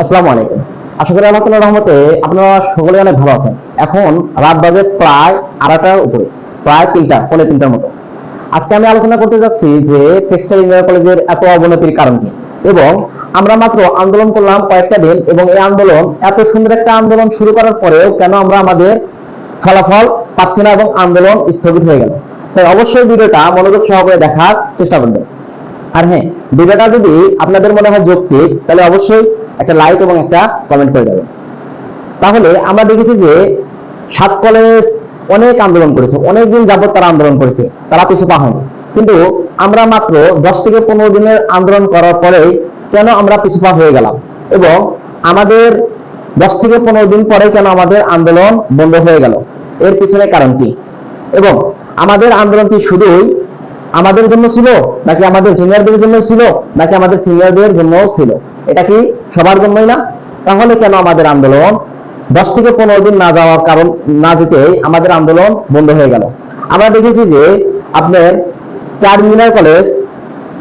আসসালামু আলাইকুম। আশা করি আল্লাহ রহমতে আপনারা সকলে অনেক ভালো আছেন। এখন রাত বাজে প্রায় আড়াইটার উপরে, প্রায় তিনটা, পৌনে তিনটার মতো। আজকে আমি আলোচনা করতে যাচ্ছি যে টেক্সটাইল ইঞ্জিনিয়ার কলেজের এত অবনতির কারণ কি। এবং আমরা মাত্র আন্দোলন করলাম কয়েকটা দিন এবং এই আন্দোলন, এত সুন্দর একটা আন্দোলন শুরু করার পরেও কেন আমরা আমাদের ফলাফল পাচ্ছি না এবং আন্দোলন স্থগিত হয়ে গেল। তাই অবশ্যই ভিডিওটা মনোযোগ সহকারে দেখার চেষ্টা করবেন। আর হ্যাঁ ভিডিওটা যদি আপনাদের মনে হয় যৌক্তিক, তাহলে অবশ্যই একটা লাইক এবং একটা কমেন্ট করে যাবেন তাহলে আমরা দেখেছি যে সাত কলেজ অনেক আন্দোলন করেছে অনেক দিন যাবত তারা আন্দোলন করেছে, তারা পিছু পা হয়নি। কিন্তু আমরা মাত্র দশ থেকে পনেরো দিনের আন্দোলন করার পরেই কেন আমরা পিছু পা হয়ে গেলাম? এবং আমাদের দশ থেকে পনেরো দিন পরে কেন আমাদের আন্দোলন বন্ধ হয়ে গেল? এর পিছনে কারণ কি? এবং আমাদের আন্দোলন কি শুধুই আমাদের জন্য ছিল, নাকি আমাদের জুনিয়রদের জন্য ছিল, নাকি আমাদের সিনিয়রদের জন্য ছিল? এটা কি সবার জন্যই না? তাহলে কেন আমাদের আন্দোলন? দশ থেকে পনেরো দিন না যাওয়ার কারণ না যেতেই আমাদের আন্দোলন বন্ধ হয়ে গেল। আমরা দেখেছি যে আপনার চার মিনার কলেজ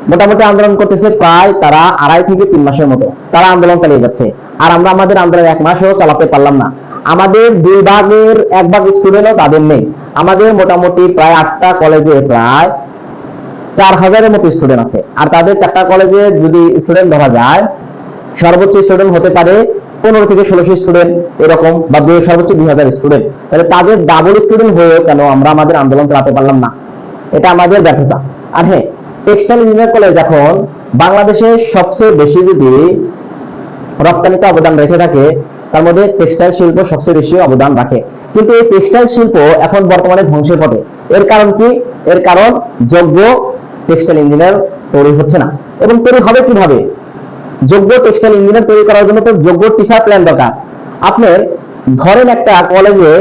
মোটামুটি আন্দোলন করতেছে প্রায় তারা আড়াই থেকে তিন মাসের মতো। তারা আন্দোলন চালিয়ে যাচ্ছে। আর আমরা আমাদের আন্দোলন এক মাসেও চালাতে পারলাম না। আমাদের দুই ভাগের এক ভাগ স্টুডেন্টও তাদের নেই। আমাদের মোটামুটি প্রায় আটটা কলেজে প্রায় চার হাজারের মতো স্টুডেন্ট আছে। আর তাদের চারটা কলেজে যদি স্টুডেন্ট ধরা যায়, সর্বোচ্চ স্টুডেন্ট হতে পারে পনেরো থেকে ষোলোশো স্টুডেন্ট এরকম বা দুই সর্বোচ্চ দুই হাজার স্টুডেন্ট তাহলে তাদের ডাবল স্টুডেন্ট হয়েও কেন আমরা আমাদের আন্দোলন চালাতে পারলাম না? এটা আমাদের ব্যর্থতা। আর হ্যাঁ টেক্সটাইল ইঞ্জিনিয়ার কলেজ এখন বাংলাদেশের সবচেয়ে বেশি যদি রপ্তানিতে অবদান রেখে থাকে, তার মধ্যে টেক্সটাইল শিল্প সবচেয়ে বেশি অবদান রাখে। কিন্তু এই টেক্সটাইল শিল্প এখন বর্তমানে ধ্বংসের পথে। এর কারণ কি? এর কারণ যোগ্য টেক্সটাইল ইঞ্জিনিয়ার তৈরি হচ্ছে না। এবং তৈরি হবে কীভাবে? যোগ্য টেক্সটাইল ইঞ্জিনিয়ার তৈরি করার জন্য তো যোগ্য টিচার প্ল্যান দরকার। আপনার ধরেন একটা কলেজে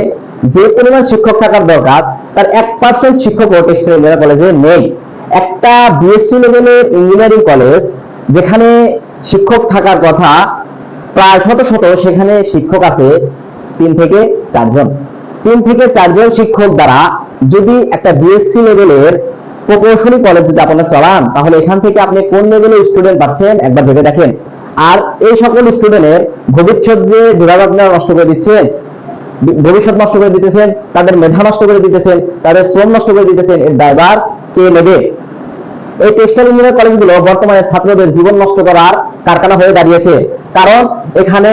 যে পরিমাণ শিক্ষক থাকার দরকার, তার এক পার্সেন্ট শিক্ষকও টেক্সটাইল ইঞ্জিনিয়ার কলেজে নেই। একটা বিএসসি লেভেলের ইঞ্জিনিয়ারিং কলেজ যেখানে শিক্ষক থাকার কথা প্রায় শত শত, সেখানে শিক্ষক আছে তিন থেকে চারজন। তিন থেকে চারজন শিক্ষক দ্বারা যদি একটা বিএসসি লেভেলের প্রকৌশলী কলেজ যদি আপনারা চালান তাহলে এখান থেকে আপনি কোন লেভেলের স্টুডেন্ট পাচ্ছেন? একবার ভেবে দেখেন। আর এই সকল স্টুডেন্টের ভবিষ্যৎ যে যেভাবে আপনারা নষ্ট করে দিচ্ছেন, ভবিষ্যৎ নষ্ট করে দিতেছেন, তাদের মেধা নষ্ট করে দিতেছেন, তাদের শ্রম নষ্ট করে দিতেছেন, এর দায়ভার কে নেবে? এই টেক্সটাইল ইঞ্জিনিয়ার কলেজগুলো বর্তমানে ছাত্রদের জীবন নষ্ট করার কারখানা হয়ে দাঁড়িয়েছে। কারণ এখানে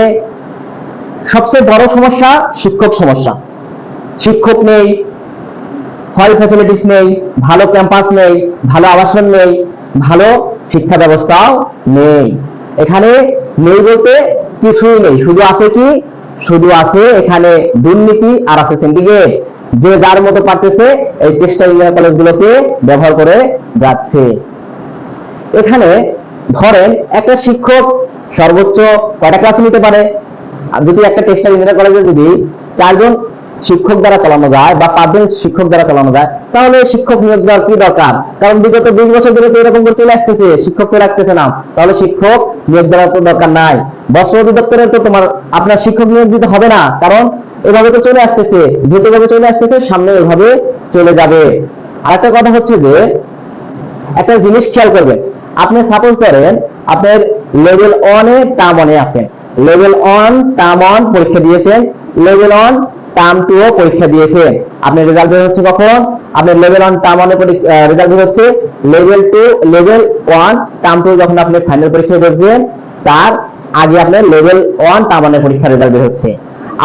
সবচেয়ে বড় সমস্যা শিক্ষক সমস্যা। শিক্ষক নেই হল ফ্যাসিলিটিস নেই, ভালো ক্যাম্পাস নেই, ভালো আবাসন নেই, ভালো শিক্ষা ব্যবস্থাও নেই। এখানে নেই বলতে কিছুই নেই, শুধু আছে কি? শুধু আছে এখানে দুর্নীতি আর আছে সিন্ডিকেট যে যার মতো পারতেছে এই টেক্সটাইল ইঞ্জিনিয়ার কলেজগুলোকে ব্যবহার করে যাচ্ছে। এখানে ধরেন একটা শিক্ষক সর্বোচ্চ কয়টা ক্লাস নিতে পারে? যদি একটা টেক্সটাইল ইঞ্জিনিয়ার কলেজে যদি চারজন শিক্ষক দ্বারা চালানো যায় বা পাঁচজন শিক্ষক দ্বারা চালানো যায়, তাহলে শিক্ষক নিয়োগ দেওয়ার কি দরকার? কারণ বিগত দুই বছর ধরে তো এরকম করে চলে আসতেছে শিক্ষক তো রাখতেছে না। তাহলে শিক্ষক নিয়োগ দেওয়ার তো দরকার নাই। বস্ত্র অধিদপ্তরে তো তোমার, আপনার শিক্ষক নিয়োগ দিতে হবে না, কারণ এভাবে তো চলে আসতেছে। যেহেতু এভাবে চলে আসতেছে, সামনে এভাবে চলে যাবে। আরেকটা কথা হচ্ছে যে, একটা জিনিস খেয়াল করবেন। আপনি সাপোজ ধরেন, আপনার লেভেল ওয়ানে টার্ম ওয়ানে আছেন। লেভেল ওয়ান টার্ম ওয়ান পরীক্ষা দিয়েছেন। লেভেল ওয়ান টার্ম টু ও পরীক্ষা দিয়েছেন আপনার রেজাল্ট বের হচ্ছে কখন? আপনার লেভেল ওয়ান টার্ম ওয়ানে রেজাল্ট বের হচ্ছে level two level one term two যখন আপনি ফাইনাল পরীক্ষায় বসবেন, তার আগে আপনার লেভেল ওয়ান টার্ম ওয়ানের পরীক্ষার রেজাল্ট বের হচ্ছে।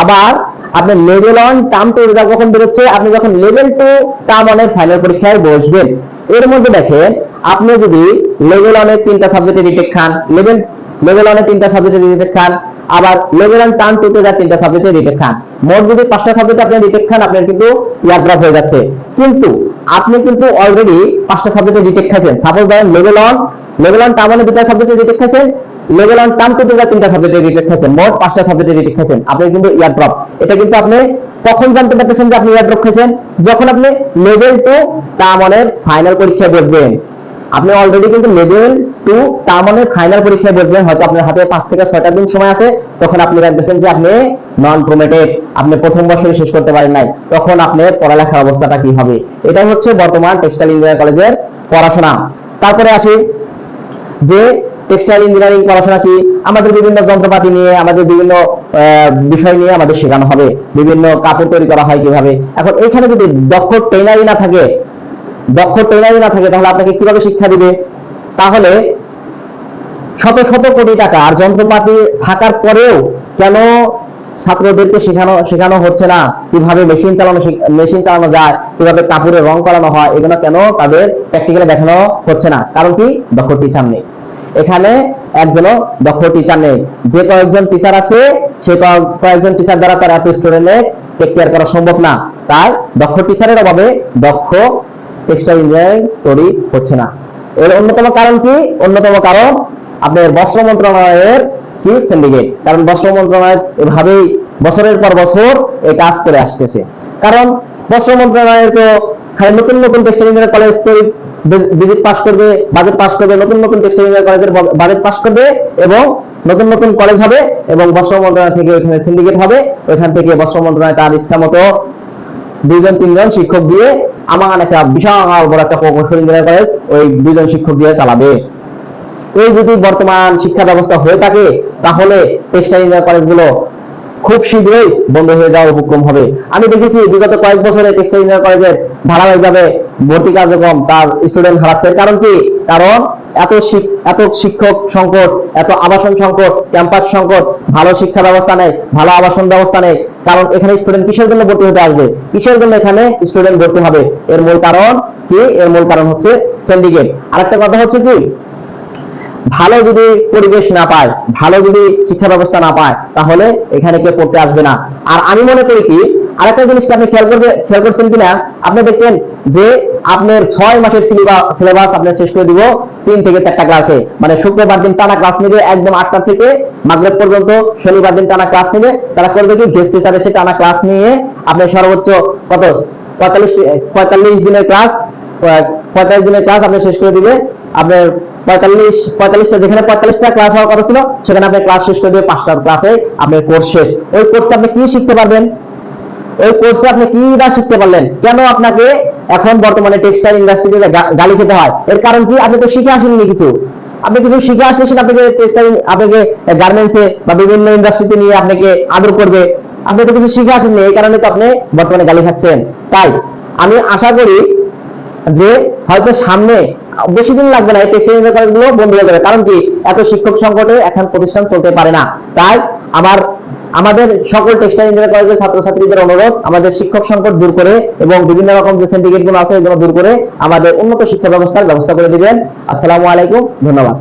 আবার আপনার level one term two result যখন বেরোচ্ছে আপনি যখন লেভেল টু টার্ম ওয়ানের ফাইনাল পরীক্ষায় বসবেন, এর মধ্যে দেখেন, আপনি যদি লেভেল ওয়ানের তিনটা সাবজেক্টে রিটেক খান লেভেল লেভেল ওয়ানে তিনটা সাবজেক্টে রিটেক খান আবার লেভেল ওয়ান টার্ম টু তে যা তিনটা সাবজেক্টে রিটেক খান। মোট যদি পাঁচটা সাবজেক্টে আপনি রিটেক খান, আপনার কিন্তু ইয়ার ড্রপ হয়ে যাচ্ছে। কিন্তু আপনি কিন্তু অলরেডি পাঁচটা সাবজেক্টে রিটেক খাইছেন। সাপোজ ধরেন level one level one term ওয়ানে দুটা সাবজেক্টে রিটেক খাইছেন লেভেল অন টার্ম টু তে যা তিনটা সাবজেক্টে রিটেক খাইছেন, মোট পাঁচটা সাবজেক্টে রিটেক খাইছেন আপনি কিন্তু ইয়ার ড্রপ এটা কিন্তু আপনি কখন জানতে পারতেছেন যে আপনি ইয়ার ড্রপ খাইছেন? যখন আপনি লেভেল টু টার্ম ফাইনাল পরীক্ষা বসবেন। আপনি অলরেডি কিন্তু লেভেল টু তার মানে ফাইনাল পরীক্ষায় বসবেন, হয়তো আপনার হাতে পাঁচ থেকে ছয়টা দিন সময় আছে, তখন আপনি দেখতেছেন যে আপনি নন প্রোমেটেড আপনি প্রথম বছরে শেষ করতে পারেন নাই, তখন আপনার পড়ালেখার অবস্থাটা কি হবে? এটাই হচ্ছে বর্তমান টেক্সটাইল ইঞ্জিনিয়ার কলেজের পড়াশোনা। তারপরে আসি যে টেক্সটাইল ইঞ্জিনিয়ারিং পড়াশোনা কি? আমাদের বিভিন্ন যন্ত্রপাতি নিয়ে, আমাদের বিভিন্ন বিষয় নিয়ে আমাদের শেখানো হবে। বিভিন্ন কাপড় তৈরি করা হয় কীভাবে? এখন এখানে যদি দক্ষ ট্রেনারই না থাকে দক্ষ ট্রেনারই না থাকে, তাহলে আপনাকে কীভাবে শিক্ষা দিবে? তাহলে শত শত কোটি টাকা আর যন্ত্রপাতি থাকার পরেও কেন ছাত্রদেরকে শেখানো শেখানো হচ্ছে না? কীভাবে মেশিন চালানো মেশিন চালানো যায়? কীভাবে কাপড়ে রং করানো হয়? এগুলো কেন তাদের প্র্যাকটিক্যালি দেখানো হচ্ছে না? কারণ কি? দক্ষ টিচার নেই। এখানে একজনও দক্ষ টিচার নেই। যে কয়েকজন টিচার আছে, সে কয়েকজন টিচার দ্বারা তার এত স্টুডেন্টের টেক কেয়ার করা সম্ভব না। তাই দক্ষ টিচারের অভাবে দক্ষ টেক্সটাইল ইঞ্জিনিয়ারিং তৈরি হচ্ছে না। এর অন্যতম কারণ কি? অন্যতম কারণ আপনার বস্ত্র মন্ত্রণালয়ের কি? সিন্ডিকেট কারণ বস্ত্র মন্ত্রণালয় এভাবেই বছরের পর বছর এই কাজ করে আসতেছে। কারণ বস্ত্র মন্ত্রণালয়ের তো খালি নতুন নতুন টেক্সটাইল ইঞ্জিনিয়ারিং কলেজ তৈরি ভিজিট পাস করবে বাজেট পাস করবে, নতুন নতুন টেক্সটাইল ইঞ্জিনিয়ারিং কলেজের বাজেট পাস করবে এবং নতুন নতুন কলেজ হবে এবং বস্ত্র মন্ত্রণালয় থেকে এখানে সিন্ডিকেট হবে। ওইখান থেকে বস্ত্র মন্ত্রণালয় তার ইচ্ছা মতো দুইজন, তিনজন শিক্ষক দিয়ে আমার একটা বিশাল বড় একটা প্রকৌশল ইঞ্জিনিয়ারিং কলেজ, ওই দুইজন শিক্ষক দিয়ে চালাবে। এই যদি বর্তমান শিক্ষা ব্যবস্থা হয়ে থাকে, তাহলে টেক্সটাইল ইঞ্জিনিয়ারিং কলেজগুলো খুব শীঘ্রই বন্ধ হয়ে যাওয়ার উপক্রম হবে। আমি দেখেছি বিগত কয়েক বছরে টেক্সটাইল ইঞ্জিনিয়ারিং কলেজের ধারাবাহিকভাবে ভর্তি কার্যক্রম তার স্টুডেন্ট হারাচ্ছে কারণ কি? কারণ এত এত শিক্ষক সংকট, এত আবাসন সংকট, ক্যাম্পাস সংকট ভালো শিক্ষা ব্যবস্থা নেই, ভালো আবাসন ব্যবস্থা নেই। কারণ এখানে স্টুডেন্ট কিসের জন্য ভর্তি হতে আসবে? কিসের জন্য এখানে স্টুডেন্ট ভর্তি হবে? এর মূল কারণ কি? এর মূল কারণ হচ্ছে সিন্ডিকেট আরেকটা কথা হচ্ছে কি? ভালো যদি পরিবেশ না পায়, ভালো যদি শিক্ষা ব্যবস্থা না পায়, তাহলে এখানে কেউ পড়তে আসবে না। আর আমি মনে করি কি? আরেকটা জিনিসকে আপনি খেয়াল করবে, খেয়াল করছেন কিনা? আপনি দেখবেন যে আপনার ছয় মাসের সিলেবাস আপনি শেষ করে দিব তিন থেকে চারটা ক্লাসে মানে শুক্রবার দিন টানা ক্লাস নেবে একদম আটটা থেকে মাগরেব পর্যন্ত, শনিবার দিন টানা ক্লাস নেবে। তারা করবে কি? গেস্ট টিচার এসে টানা ক্লাস নিয়ে আপনি সর্বোচ্চ কত? পঁয়তাল্লিশ পঁয়তাল্লিশ দিনের ক্লাস পঁয়তাল্লিশ দিনের ক্লাস আপনি শেষ করে দিবে। আপনার পঁয়তাল্লিশ, পঁয়তাল্লিশটা যেখানে পঁয়তাল্লিশটা ক্লাস হওয়ার কথা ছিল, সেখানে আপনি ক্লাস শেষ করে দিবে, পাঁচটা ক্লাসে আপনার কোর্স শেষ। ওই কোর্সে আপনি কি শিখতে পারবেন? ওই কোর্সে আপনি কি বা শিখতে পারলেন? কেন আপনাকে এখন বর্তমানে টেক্সটাইল ইন্ডাস্ট্রিতে গালি খেতে হয়? এর কারণ কি? আপনি তো শিখে আসেননি কিছু। আপনি কিছু শিখে আসলেন আপনাকে টেক্সটাইল আপনাকে গার্মেন্টসে বা বিভিন্ন ইন্ডাস্ট্রিতে নিয়ে আপনাকে আদর করবে। আপনি তো কিছু শিখে আসেননি, এই কারণে তো আপনি বর্তমানে গালি খাচ্ছেন। তাই আমি আশা করি যে হয়তো সামনে বেশি দিন লাগবে না এই টেক্সটাইল কলেজগুলো বন্ধ হয়ে যাবে। কারণ কি? এত শিক্ষক সংকটে এখন প্রতিষ্ঠান চলতে পারে না। তাই আমার আমাদের সকল টেক্সটাইল ইঞ্জিনিয়ারিং কলেজের ছাত্রছাত্রীদের অনুরোধ, আমাদের শিক্ষক সংকট দূর করে এবং বিভিন্ন রকম যে সিন্ডিকেটগুলো আছে এগুলো দূর করে আমাদের উন্নত শিক্ষা ব্যবস্থার ব্যবস্থা করে দিবেন। আসসালামু আলাইকুম, ধন্যবাদ।